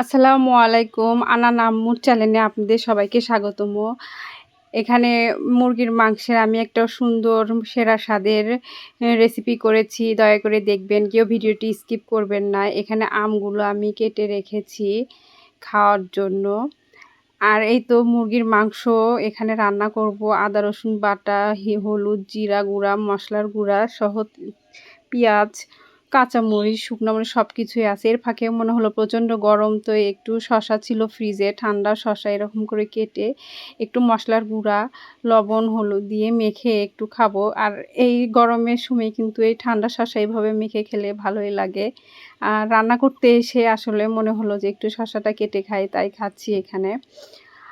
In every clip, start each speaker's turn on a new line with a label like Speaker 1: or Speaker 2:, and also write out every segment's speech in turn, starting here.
Speaker 1: আসসালামু আলাইকুম। আনা নাম্মুর চ্যানেলে আপনাদের সবাইকে স্বাগতম। এখানে মুরগির মাংসের আমি একটা সুন্দর, সেরা স্বাদের রেসিপি করেছি। দয়া করে দেখবেন, কেউ ভিডিওটি স্কিপ করবেন না। এখানে আমগুলো আমি কেটে রেখেছি খাওয়ার জন্য। আর এই তো মুরগির মাংস, এখানে রান্না করব আদা, রসুন বাটা হলুদ, জিরা গুঁড়া, মশলার গুঁড়া সহ, পেঁয়াজ কাঁচামরিচ, শুকনো মরিচ সব কিছুই আছে। এর ফাঁকে মনে হলো প্রচণ্ড গরম, তো একটু শশা ছিল ফ্রিজে ঠান্ডা শশা এরকম করে কেটে একটু মশলার গুঁড়া, লবণ, হলুদ দিয়ে মেখে একটু খাব। আর এই গরমের সময় কিন্তু এই ঠান্ডা শশা এইভাবে মেখে খেলে ভালোই লাগে। আর রান্না করতে এসে আসলে মনে হলো যে একটু শশাটা কেটে খাই, তাই খাচ্ছি এখানে।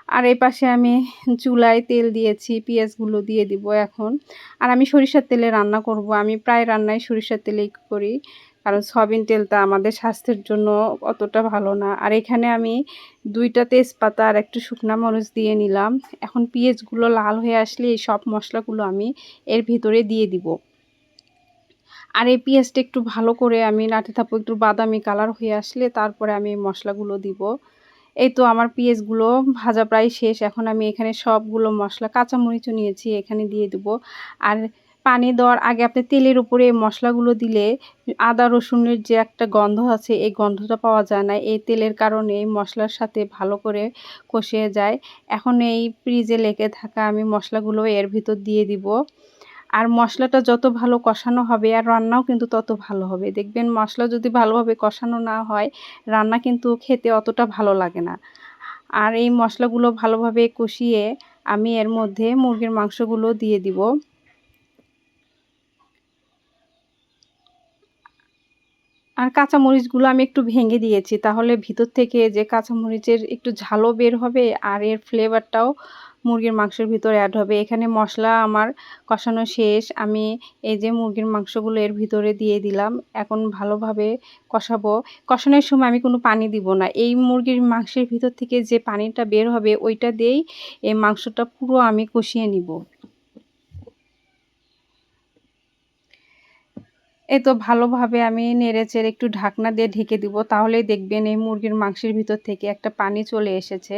Speaker 1: আর এই পাশে আমি চুলায় তেল দিয়েছি, পেঁয়াজগুলো দিয়ে দিব এখন। আর আমি সরিষার তেলে রান্না করব। আমি প্রায় রান্নায় সরিষার তেলেই করি, কারণ সয়াবিন তেলটা আমাদের স্বাস্থ্যের জন্য অতটা ভালো না। আর এখানে আমি দুইটা তেজপাতা আর একটু শুকনা মরিচ দিয়ে নিলাম। এখন পেঁয়াজগুলো লাল হয়ে আসলে এই সব মশলাগুলো আমি এর ভিতরে দিয়ে দিব। আর এই পেঁয়াজটা একটু ভালো করে আমি নাড়তে থাকব একটু বাদামি কালার হয়ে আসলে তারপরে আমি মশলাগুলো দিব। এই তো আমার পেঁয়াজগুলো ভাজা প্রায় শেষ। এখন আমি এখানে সবগুলো মশলা, কাঁচামরিচও নিয়েছি, এখানে দিয়ে দেবো। আর পানি দেওয়ার আগে আপনি তেলের উপরে মশলাগুলো দিলে আদা, রসুনের যে একটা গন্ধ আছে, এই গন্ধটা পাওয়া যায় না। এই তেলের কারণে এই মশলার সাথে ভালো করে কষিয়ে যায়। এখন এই ফ্রিজে লেগে থাকা আমি মশলাগুলো এর ভিতর দিয়ে দিব। আর মশলাটা যত ভালো কষানো হবে আর রান্নাও কিন্তু তত ভালো হবে। দেখবেন মশলা যদি ভালোভাবে কষানো না হয়, রান্না কিন্তু খেতে অতটা ভালো লাগে না। আর এই মশলাগুলো ভালোভাবে কষিয়ে আমি এর মধ্যে মুরগির মাংসগুলো দিয়ে দিব। আর কাঁচামরিচগুলো আমি একটু ভেঙে দিয়েছি, তাহলে ভিতর থেকে যে কাঁচামরিচের একটু ঝালও বের হবে আর এর ফ্লেভারটাও মুরগির মাংসের ভিতরে অ্যাড হবে। এখানে মশলা আমার কষানো শেষ। আমি এই যে মুরগির মাংসগুলো এর ভিতরে দিয়ে দিলাম। এখন ভালোভাবে কষাবো। কষানোর সময় আমি কোনো পানি দিব না। এই মুরগির মাংসের ভিতর থেকে যে পানিটা বের হবে, ওইটা দিয়েই এই মাংসটা পুরো আমি কষিয়ে নিব। এই তো ভালোভাবে আমি নেড়েচেড়ে একটু ঢাকনা দিয়ে ঢেকে দিব। তাহলেই দেখবেন এই মুরগির মাংসের ভিতর থেকে একটা পানি চলে এসেছে।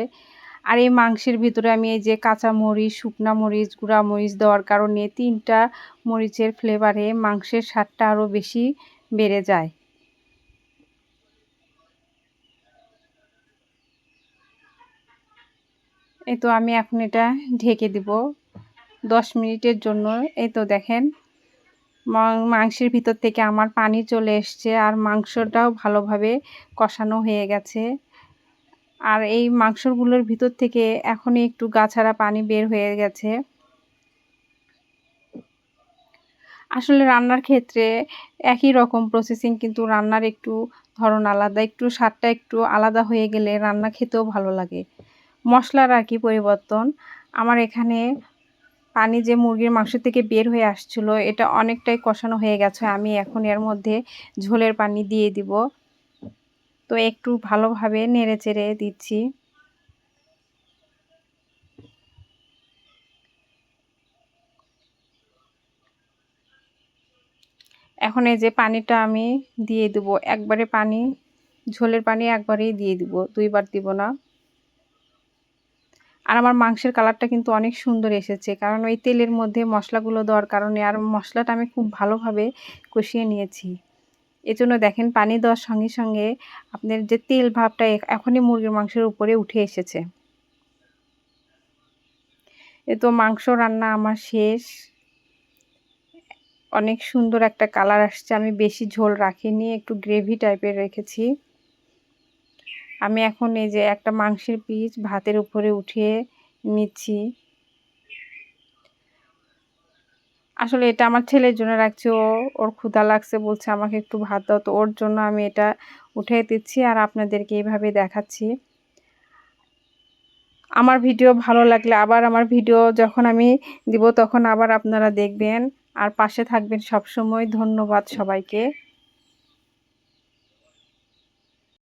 Speaker 1: আর এই মাংসের ভিতরে আমি এই যে কাঁচা মরিচ, শুকনা মরিচ, গুঁড়া মরিচ দেওয়ার কারণে তিনটা মরিচের ফ্লেভারে মাংসের স্বাদটা আরও বেশি বেড়ে যায়। এই তো আমি এখন এটা ঢেকে দিব। দশ মিনিটের জন্য। এই তো দেখেন মাংসের ভিতর থেকে আমার পানি চলে এসছে আর মাংসটাও ভালোভাবে কষানো হয়ে গেছে। আর এই মাংসগুলোর ভিতর থেকে এখনই একটু গাছাড়া পানি বের হয়ে গেছে। আসলে রান্নার ক্ষেত্রে একই রকম প্রসেসিং কিন্তু রান্নার একটু ধরন আলাদা, একটু স্বাদটা একটু আলাদা হয়ে গেলে রান্না খেতেও ভালো লাগে। মশলার আর কি পরিবর্তন? আমার এখানে পানি যে মুরগির মাংস থেকে বের হয়ে আসছিল, এটা অনেকটাই কষানো হয়ে গেছে। আমি এখন এর মধ্যে ঝোলের পানি দিয়ে দিব। তো একটু ভালোভাবে নেড়ে চেড়ে দিচ্ছি। এখন এই যে পানিটা আমি দিয়ে দেবো। একবারে পানি, ঝোলের পানি একবারেই দিয়ে দিব, দুইবার দিব না। আর আমার মাংসের কালারটা কিন্তু অনেক সুন্দর এসেছে, কারণ ওই তেলের মধ্যে মশলাগুলো দেওয়ার কারণে আর মশলাটা আমি খুব ভালোভাবে কষিয়ে নিয়েছি। এজন্য দেখেন পানি দেওয়ার সঙ্গে সঙ্গে আপনার যে তেল ভাবটা এখনই মুরগির মাংসের উপরে উঠে এসেছে। এ তো মাংস রান্না আমার শেষ। অনেক সুন্দর একটা কালার আসছে। আমি বেশি ঝোল রাখিনি, একটু গ্রেভি টাইপের রেখেছি। আমি এখন এই যে একটা মাংসের পিস ভাতের উপরে উঠিয়ে নিচ্ছি। আসলে এটা আমার ছেলের জন্য রাখছি। ও, ওর ক্ষুধা লাগছে বলছে আমাকে একটু ভাত দাও। তো ওর জন্য আমি এটা উঠে দিচ্ছি আর আপনাদেরকে এইভাবে দেখাচ্ছি। আমার ভিডিও ভালো লাগলে আবার আমার ভিডিও যখন আমি দিব তখন আবার আপনারা দেখবেন। আর পাশে থাকবেন সব সময় ধন্যবাদ সবাইকে।